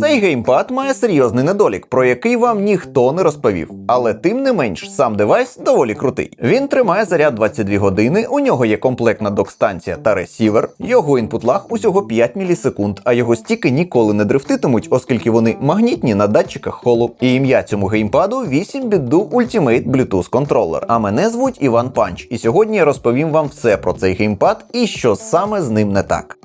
Цей геймпад має серйозний недолік, про який вам ніхто не розповів. Але тим не менш, сам девайс доволі крутий. Він тримає заряд 22 години, у нього є комплектна док-станція та ресівер, його інпут лаг усього 5 мілісекунд, а його стіки ніколи не дрифтитимуть, оскільки вони магнітні на датчиках холу. І ім'я цьому геймпаду 8 біду Ultimate Bluetooth Controller. А мене звуть Іван Панч, і сьогодні я розповім вам все про цей геймпад і що саме з ним не так.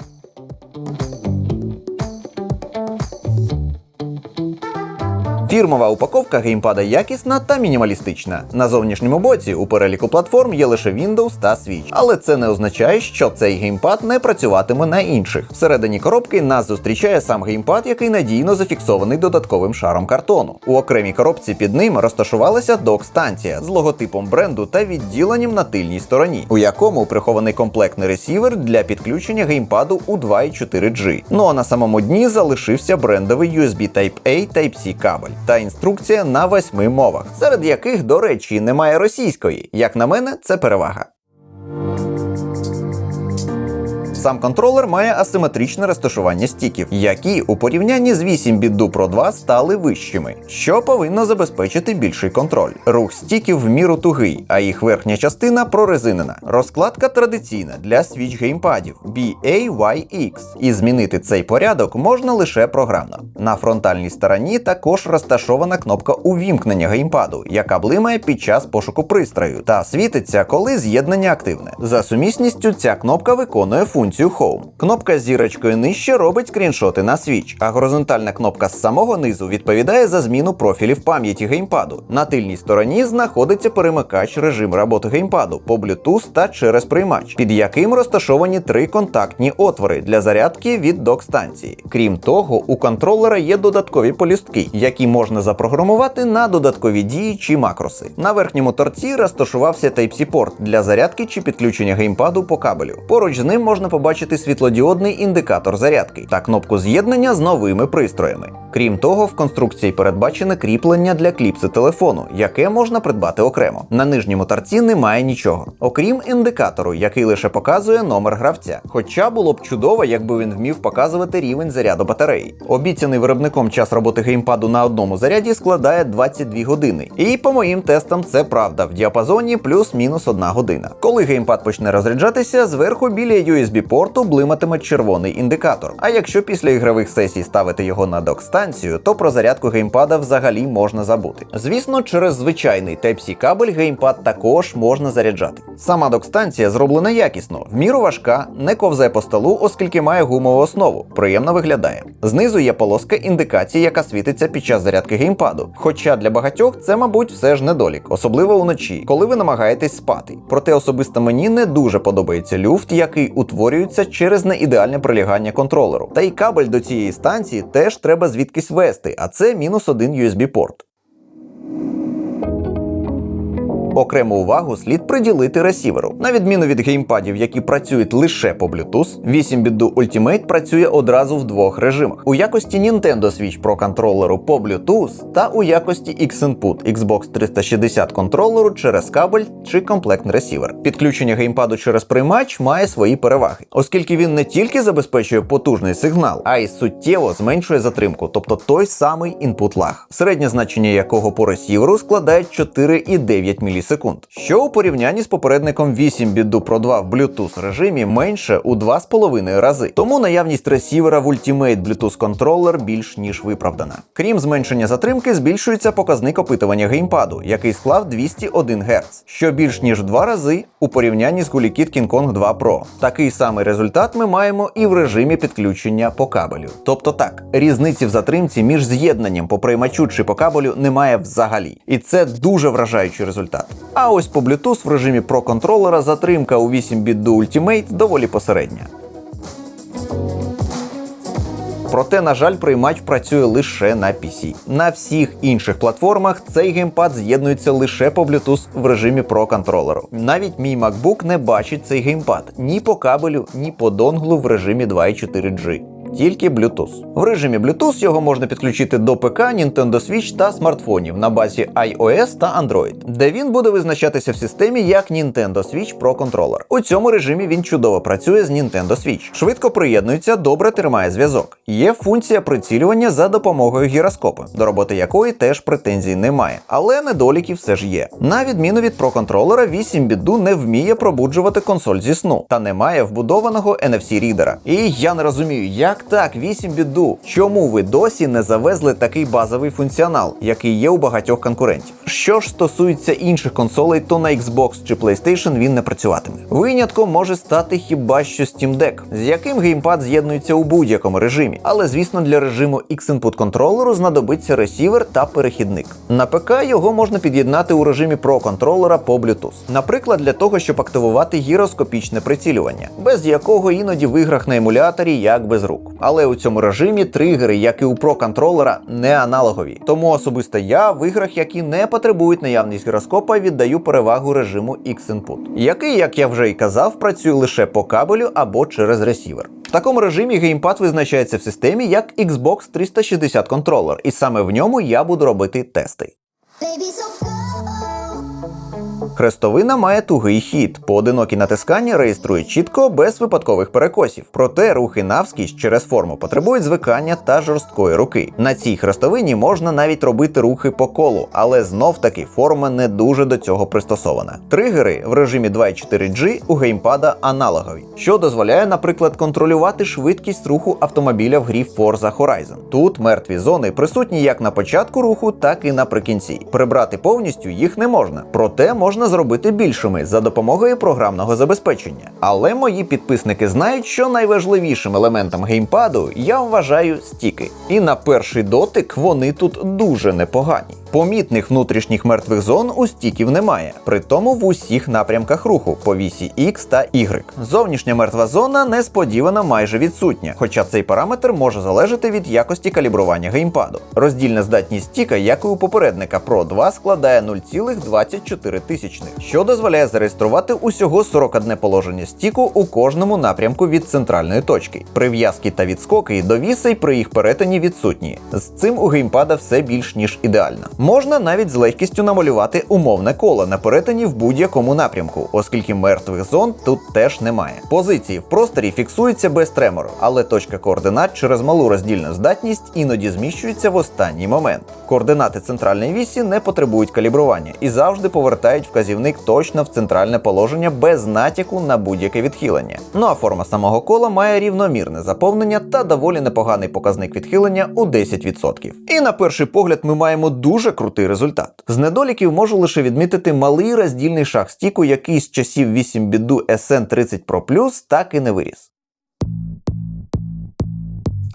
Фірмова упаковка геймпада якісна та мінімалістична. На зовнішньому боці у переліку платформ є лише Windows та Switch, але це не означає, що цей геймпад не працюватиме на інших. Всередині коробки нас зустрічає сам геймпад, який надійно зафіксований додатковим шаром картону. У окремій коробці під ним розташувалася док-станція з логотипом бренду та відділенням на тильній стороні, у якому прихований комплектний ресівер для підключення геймпаду у 2.4G. Ну а на самому дні залишився брендовий USB Type-A Type-C кабель та інструкція на восьми мовах, серед яких, до речі, немає російської. Як на мене, це перевага. Сам контролер має асиметричне розташування стіків, які у порівнянні з 8 біт до Pro 2 стали вищими, що повинно забезпечити більший контроль. Рух стіків в міру тугий, а їх верхня частина прорезинена. Розкладка традиційна для Switch геймпадів BAYX, і змінити цей порядок можна лише програмно. На фронтальній стороні також розташована кнопка увімкнення геймпаду, яка блимає під час пошуку пристрою, та світиться, коли з'єднання активне. За сумісністю ця кнопка виконує функцію Home. Кнопка з зірочкою нижче робить скріншоти на Switch, а горизонтальна кнопка з самого низу відповідає за зміну профілів пам'яті геймпаду. На тильній стороні знаходиться перемикач режиму роботи геймпаду по Bluetooth та через приймач, під яким розташовані три контактні отвори для зарядки від док-станції. Крім того, у контролера є додаткові полюстки, які можна запрограмувати на додаткові дії чи макроси. На верхньому торці розташувався Type-C порт для зарядки чи підключення геймпаду по кабелю. Поруч з ним можна побачити світлодіодний індикатор зарядки та кнопку з'єднання з новими пристроями. Крім того, в конструкції передбачене кріплення для кліпси телефону, яке можна придбати окремо. На нижньому торці немає нічого, окрім індикатору, який лише показує номер гравця. Хоча було б чудово, якби він вмів показувати рівень заряду батареї. Обіцяний виробником час роботи геймпаду на одному заряді складає 22 години. І по моїм тестам це правда в діапазоні плюс-мінус одна година. Коли геймпад почне розряджатися, зверху біля USB порту блиматиме червоний індикатор. А якщо після ігрових сесій ставити його на док-станцію, то про зарядку геймпада взагалі можна забути. Звісно, через звичайний Type-C кабель геймпад також можна заряджати. Сама док-станція зроблена якісно, в міру важка, не ковзає по столу, оскільки має гумову основу. Приємно виглядає. Знизу є полоска індикації, яка світиться під час зарядки геймпаду. Хоча для багатьох це, мабуть, все ж недолік, особливо уночі, коли ви намагаєтесь спати. Проте особисто мені не дуже подобається люфт, який утворюється через неідеальне прилягання контролеру. Та й кабель до цієї станції теж треба звідкись вести, а це мінус один USB Окрему увагу слід приділити ресіверу. На відміну від геймпадів, які працюють лише по Bluetooth, 8 біду Ultimate працює одразу в двох режимах: у якості Nintendo Switch Pro контролеру по Bluetooth та у якості X-Input Xbox 360 контролеру через кабель чи комплектний ресівер. Підключення геймпаду через приймач має свої переваги, оскільки він не тільки забезпечує потужний сигнал, а й суттєво зменшує затримку, тобто той самий інпут лаг, середнє значення якого по ресіверу складає 4,9 мілісекунд мілісекунд, що у порівнянні з попередником 8 біду Pro 2 в Bluetooth режимі менше у 2,5 рази. Тому наявність ресівера в Ultimate Bluetooth Controller більш ніж виправдана. Крім зменшення затримки, збільшується показник опитування геймпаду, який склав 201 Гц, що більш ніж в два рази у порівнянні з Hulikit King Kong 2 Pro. Такий самий результат ми маємо і в режимі підключення по кабелю. Тобто так, різниці в затримці між з'єднанням по приймачу чи по кабелю немає взагалі. І це дуже вражаючий результат. А ось по Bluetooth в режимі Pro контролера затримка у 8 біт до Ultimate доволі посередня. Проте, на жаль, приймач працює лише на PC. На всіх інших платформах цей геймпад з'єднується лише по Bluetooth в режимі Pro контролеру. Навіть мій MacBook не бачить цей геймпад ні по кабелю, ні по донглу в режимі 2.4G. тільки Bluetooth. В режимі Bluetooth його можна підключити до ПК, Nintendo Switch та смартфонів на базі iOS та Android, де він буде визначатися в системі як Nintendo Switch Pro Controller. У цьому режимі він чудово працює з Nintendo Switch. Швидко приєднується, добре тримає зв'язок. Є функція прицілювання за допомогою гіроскопу, до роботи якої теж претензій немає, але недоліки все ж є. На відміну від Pro контролера, 8 біду не вміє пробуджувати консоль зі сну та не має вбудованого NFC рідера. І я не розумію, як так 8 біду. Чому ви досі не завезли такий базовий функціонал, який є у багатьох конкурентів? Що ж стосується інших консолей, то на Xbox чи PlayStation він не працюватиме. Винятком може стати хіба що Steam Deck, з яким геймпад з'єднується у будь-якому режимі. Але звісно, для режиму X-Input контролеру знадобиться ресівер та перехідник. На ПК його можна під'єднати у режимі Pro контролера по Bluetooth. Наприклад, для того, щоб активувати гіроскопічне прицілювання, без якого іноді в іграх на емуляторі як без рук. Але у цьому режимі тригери, як і у Pro контролера, не аналогові. Тому особисто я в іграх, які не потребують наявність гіроскопа, віддаю перевагу режиму X-Input, який, як я вже і казав, працює лише по кабелю або через ресівер. В такому режимі геймпад визначається в системі як Xbox 360 контролер, і саме в ньому я буду робити тести. Хрестовина має тугий хід. Поодинокі натискання реєструє чітко без випадкових перекосів. Проте рухи навскість через форму потребують звикання та жорсткої руки. На цій хрестовині можна навіть робити рухи по колу, але знов таки форма не дуже до цього пристосована. Тригери в режимі 2.4G у геймпада аналогові, що дозволяє, наприклад, контролювати швидкість руху автомобіля в грі Forza Horizon. Тут мертві зони присутні як на початку руху, так і наприкінці. Прибрати повністю їх не можна, проте можна зробити більшими за допомогою програмного забезпечення. Але мої підписники знають, що найважливішим елементом геймпаду я вважаю стіки. І на перший дотик вони тут дуже непогані. Помітних внутрішніх мертвих зон у стіків немає, при тому в усіх напрямках руху по вісі X та Y. Зовнішня мертва зона несподівано майже відсутня, хоча цей параметр може залежати від якості калібрування геймпаду. Роздільна здатність стіка, як і у попередника Pro 2, складає 0,24 тисячних, що дозволяє зареєструвати усього 41 положення стіку у кожному напрямку від центральної точки. Прив'язки та відскоки до вісей при їх перетині відсутні. З цим у геймпада все більш ніж ідеально. Можна навіть з легкістю намалювати умовне коло на перетині в будь-якому напрямку, оскільки мертвих зон тут теж немає. Позиції в просторі фіксуються без тремору, але точка координат через малу роздільну здатність іноді зміщується в останній момент. Координати центральної вісі не потребують калібрування і завжди повертають вказівник точно в центральне положення без натяку на будь-яке відхилення. Ну а форма самого кола має рівномірне заповнення та доволі непоганий показник відхилення у 10%. І на перший погляд ми маємо дуже крутий результат. З недоліків можу лише відмітити малий роздільний шаг стіку, який з часів 8 біду SN30 Pro Plus так і не виріс.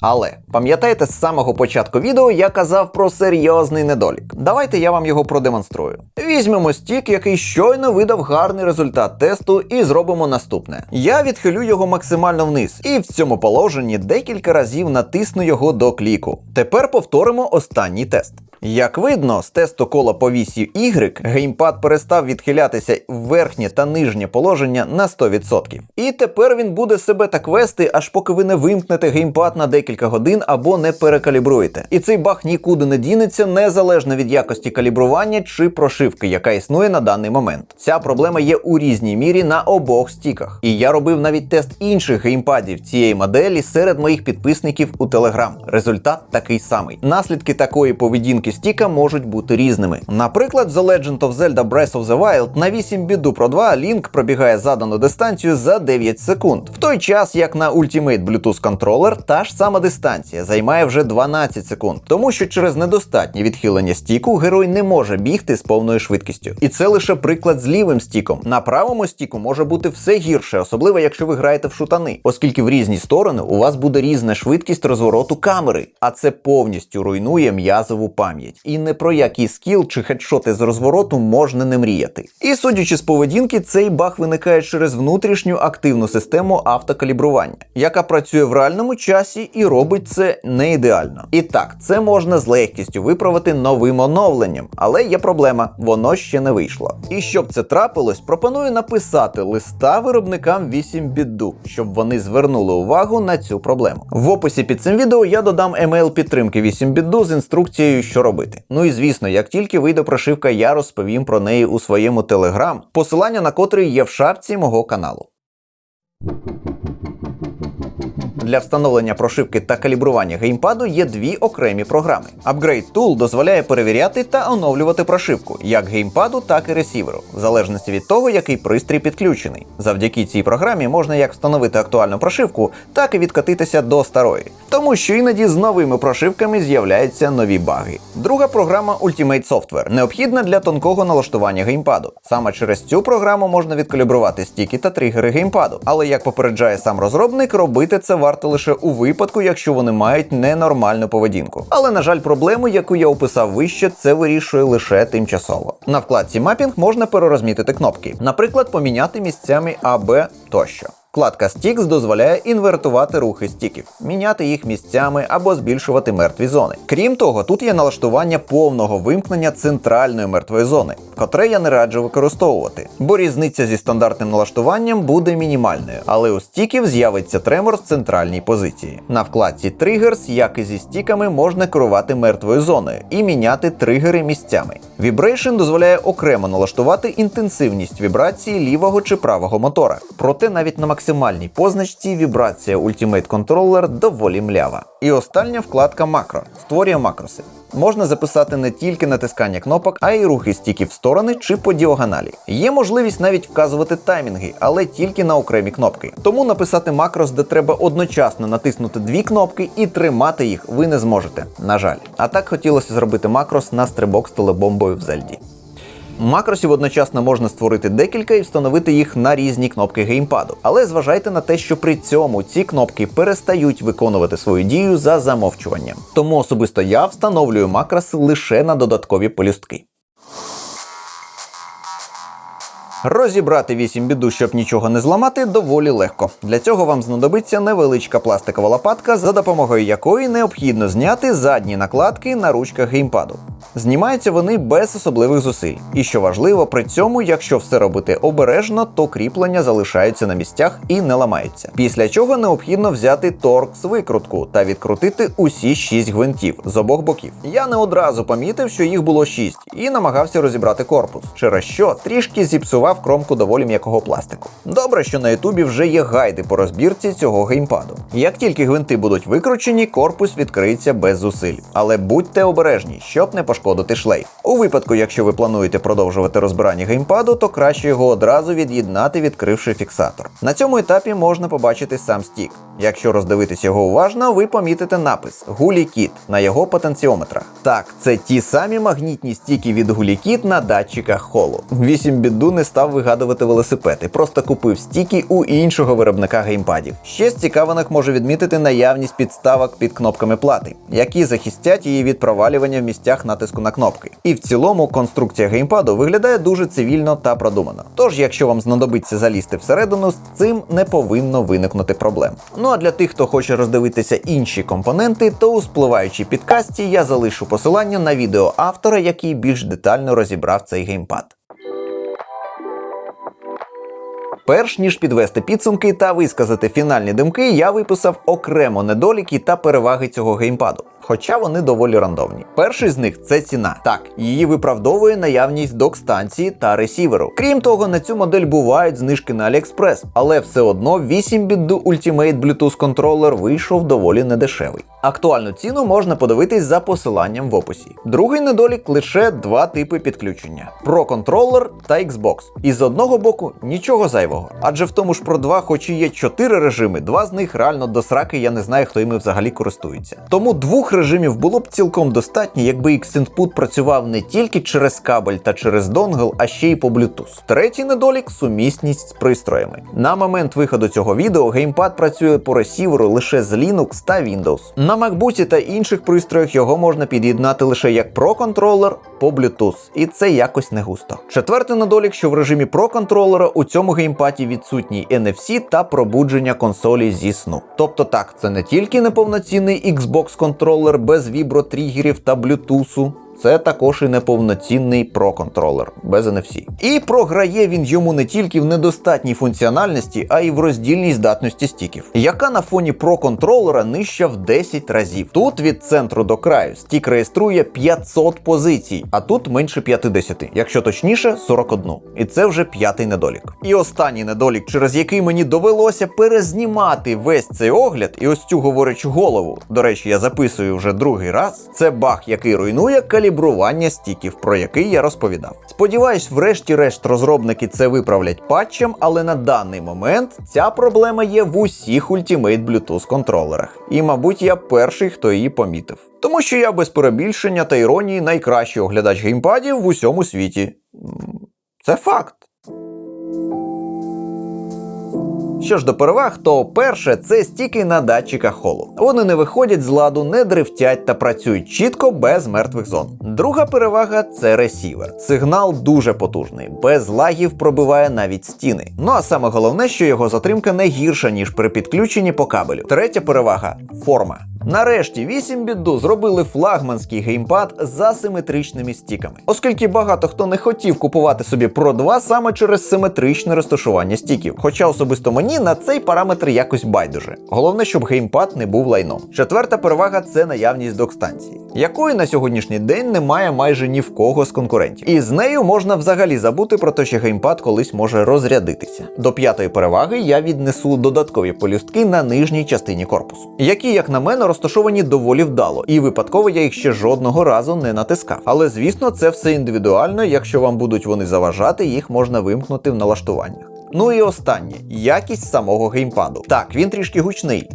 Але пам'ятаєте, з самого початку відео я казав про серйозний недолік. Давайте я вам його продемонструю. Візьмемо стік, який щойно видав гарний результат тесту, і зробимо наступне. Я відхилю його максимально вниз, і в цьому положенні декілька разів натисну його до кліку. Тепер повторимо останній тест. Як видно, з тесту кола по вісі Y геймпад перестав відхилятися в верхнє та нижнє положення на 100%. І тепер він буде себе так вести, аж поки ви не вимкнете геймпад на декілька годин або не перекалібруєте. І цей баг нікуди не дінеться, незалежно від якості калібрування чи прошивки, яка існує на даний момент. Ця проблема є у різній мірі на обох стіках. І я робив навіть тест інших геймпадів цієї моделі серед моїх підписників у Telegram. Результат такий самий. Наслідки такої поведінки стіка можуть бути різними. Наприклад, The Legend of Zelda Breath of the Wild на 8 біду Pro 2 Link пробігає задану дистанцію за 9 секунд, в той час як на Ultimate Bluetooth контролер та ж сама дистанція займає вже 12 секунд, тому що через недостатнє відхилення стіку герой не може бігти з повною швидкістю. І це лише приклад з лівим стіком. На правому стіку може бути все гірше, особливо якщо ви граєте в шутани, оскільки в різні сторони у вас буде різна швидкість розвороту камери, а це повністю руйнує м'язову пам'ять. Пам'ять, і не про який скіл чи хедшоти з розвороту можна не мріяти. І судячи з поведінки, цей баг виникає через внутрішню активну систему автокалібрування, яка працює в реальному часі і робить це не ідеально. І так, це можна з легкістю виправити новим оновленням, але є проблема, воно ще не вийшло. І щоб це трапилось, пропоную написати листа виробникам 8 біду, щоб вони звернули увагу на цю проблему. В описі під цим відео я додам емейл підтримки 8 біду з інструкцією, що робити. Ну і звісно, як тільки вийде прошивка, я розповім про неї у своєму телеграм, посилання на котрий є в шапці мого каналу. Для встановлення прошивки та калібрування геймпаду є дві окремі програми. Upgrade Tool дозволяє перевіряти та оновлювати прошивку як геймпаду, так і ресіверу, в залежності від того, який пристрій підключений. Завдяки цій програмі можна як встановити актуальну прошивку, так і відкатитися до старої. Тому що іноді з новими прошивками з'являються нові баги. Друга програма Ultimate Software необхідна для тонкого налаштування геймпаду. Саме через цю програму можна відкалібрувати стіки та тригери геймпаду. Але як попереджає сам розробник, робити це варто лише у випадку, якщо вони мають ненормальну поведінку. Але на жаль, проблему, яку я описав вище, це вирішує лише тимчасово. На вкладці мапінг можна перерозмітити кнопки, наприклад, поміняти місцями А, тощо. Вкладка Sticks дозволяє інвертувати рухи стіків, міняти їх місцями або збільшувати мертві зони. Крім того, тут є налаштування повного вимкнення центральної мертвої зони, котре я не раджу використовувати, бо різниця зі стандартним налаштуванням буде мінімальною, але у стіків з'явиться тремор в центральній позиції. На вкладці Triggers, як і зі стіками, можна керувати мертвою зоною і міняти тригери місцями. Vibration дозволяє окремо налаштувати інтенсивність вібрації лівого чи правого мотора. Проте навіть на максимальній позначці вібрація Ultimate Controller доволі млява. І остання вкладка макро створює макроси. Можна записати не тільки натискання кнопок, а й рухи стіків в сторони чи по діагоналі. Є можливість навіть вказувати таймінги, але тільки на окремі кнопки. Тому написати макрос, де треба одночасно натиснути дві кнопки і тримати їх, ви не зможете. На жаль. А так хотілося зробити макрос на стрибок з телебомбою в Зельді. Макросів одночасно можна створити декілька і встановити їх на різні кнопки геймпаду. Але зважайте на те, що при цьому ці кнопки перестають виконувати свою дію за замовчуванням. Тому особисто я встановлюю макроси лише на додаткові полюстки. Розібрати 8 біду, щоб нічого не зламати, доволі легко. Для цього вам знадобиться невеличка пластикова лопатка, за допомогою якої необхідно зняти задні накладки на ручках геймпаду. Знімаються вони без особливих зусиль. І що важливо, при цьому, якщо все робити обережно, то кріплення залишаються на місцях і не ламаються. Після чого необхідно взяти торкс викрутку та відкрутити усі 6 гвинтів з обох боків. Я не одразу помітив, що їх було 6, і намагався розібрати корпус, через що трішки зіпсував кромку доволі м'якого пластику. Добре, що на Ютубі вже є гайди по розбірці цього геймпаду. Як тільки гвинти будуть викручені, корпус відкриється без зусиль. Але будьте обережні, щоб не пошкодити шлейф. У випадку, якщо ви плануєте продовжувати розбирання геймпаду, то краще його одразу від'єднати, відкривши фіксатор. На цьому етапі можна побачити сам стік. Якщо роздивитись його уважно, ви помітите напис GuliKit на його потенціометрах. Так, це ті самі магнітні стіки від GuliKit на датчиках холу. 8 біду не став вигадувати велосипеди, просто купив стіки у іншого виробника геймпадів. Ще з цікавинок можу відмітити наявність підставок під кнопками плати, які захистять її від провалювання в місцях натиску на кнопки. І в цілому конструкція геймпаду виглядає дуже цивільно та продумано. Тож, якщо вам знадобиться залізти всередину, з цим не повинно виникнути проблем. Ну а для тих, хто хоче роздивитися інші компоненти, то у спливаючій підкасті я залишу посилання на відео автора, який більш детально розібрав цей геймпад. Перш ніж підвести підсумки та висказати фінальні думки, я виписав окремо недоліки та переваги цього геймпаду. Хоча вони доволі рандомні. Перший з них це ціна. Так, її виправдовує наявність док-станції та ресіверу. Крім того, на цю модель бувають знижки на AliExpress, але все одно 8 біт Ultimate Bluetooth контролер вийшов доволі недешевий. Актуальну ціну можна подивитись за посиланням в описі. Другий недолік лише два типи підключення: Pro контролер та Xbox. І з одного боку нічого зайвого. Адже в тому ж Pro 2, хоч і є 4 режими, два з них реально до сраки, я не знаю, хто іми взагалі користується. Тому двох режимів було б цілком достатньо, якби X-Input працював не тільки через кабель та через донгл, а ще й по Bluetooth. Третій недолік сумісність з пристроями. На момент виходу цього відео геймпад працює по ресіверу лише з Linux та Windows. На MacBook та інших пристроях його можна під'єднати лише як Pro контролер по Bluetooth, і це якось не густо. Четвертий недолік, що в режимі Pro контролера у цьому геймпаді відсутній NFC та пробудження консолі зі сну. Тобто так, це не тільки неповноцінний Xbox контролер без вібротригерів та Bluetooth, це також і неповноцінний Pro контролер без NFC. І програє він йому не тільки в недостатній функціональності, а й в роздільній здатності стіків, яка на фоні Pro контролера нижча в 10 разів. Тут від центру до краю стік реєструє 500 позицій, а тут менше 50, якщо точніше 41. І це вже п'ятий недолік. І останній недолік, через який мені довелося перезнімати весь цей огляд, і ось цю говорячу голову. До речі, я записую вже другий раз. Це баг, який руйнує калібрування стіків, про який я розповідав. Сподіваюсь, врешті-решт розробники це виправлять патчем, але на даний момент ця проблема є в усіх Ultimate Bluetooth контролерах. І, мабуть, я перший, хто її помітив. Тому що я без перебільшення та іронії найкращий оглядач геймпадів в усьому світі. Це факт. Що ж до переваг, то перше це стіки на датчиках холу. Вони не виходять з ладу, не дрифтять та працюють чітко без мертвих зон. Друга перевага це ресівер. Сигнал дуже потужний, без лагів пробиває навіть стіни. Ну а саме головне, що його затримка не гірша, ніж при підключенні по кабелю. Третя перевага форма. Нарешті 8 біду зробили флагманський геймпад з асиметричними стіками, оскільки багато хто не хотів купувати собі Pro 2 саме через симетричне розташування стіків. Хоча особисто мені на цей параметр якось байдуже. Головне, щоб геймпад не був лайном. Четверта перевага це наявність док-станції, якої на сьогоднішній день немає майже ні в кого з конкурентів. І з нею можна взагалі забути про те, що геймпад колись може розрядитися. До п'ятої переваги я віднесу додаткові полюстки на нижній частині корпусу, які, як на мене, розташовані доволі вдало, і випадково я їх ще жодного разу не натискав. Але звісно, це все індивідуально. Якщо вам будуть вони заважати, їх можна вимкнути в налаштуваннях. Ну і останнє якість самого геймпаду. Так, він трішки гучний.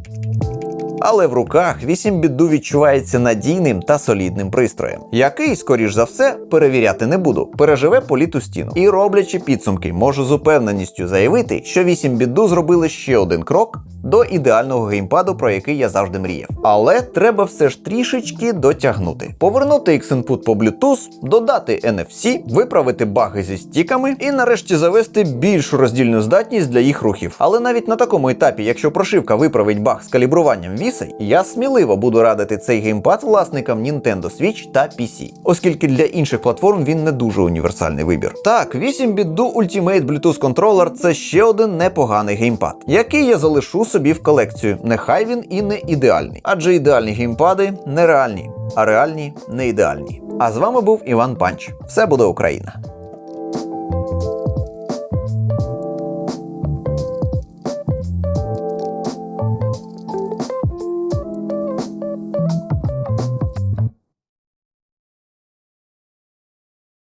Але в руках 8 біду відчувається надійним та солідним пристроєм, який, скоріш за все, перевіряти не буду. Переживе політу стіну. І роблячи підсумки, можу з упевненістю заявити, що 8 біду зробили ще один крок до ідеального геймпаду, про який я завжди мріяв. Але треба все ж трішечки дотягнути. Повернути X-Input по Bluetooth, додати NFC, виправити баги зі стіками і нарешті завести більшу роздільну здатність для їх рухів. Але навіть на такому етапі, якщо прошивка виправить баг з калібруванням вісей, я сміливо буду радити цей геймпад власникам Nintendo Switch та PC, оскільки для інших платформ він не дуже універсальний вибір. Так, 8 біду Ultimate Bluetooth Controller це ще один непоганий геймпад, який я залишу собі в колекцію. Нехай він і не ідеальний, адже ідеальні геймпади нереальні, а реальні не ідеальні. А з вами був Іван Панч. Все буде Україна.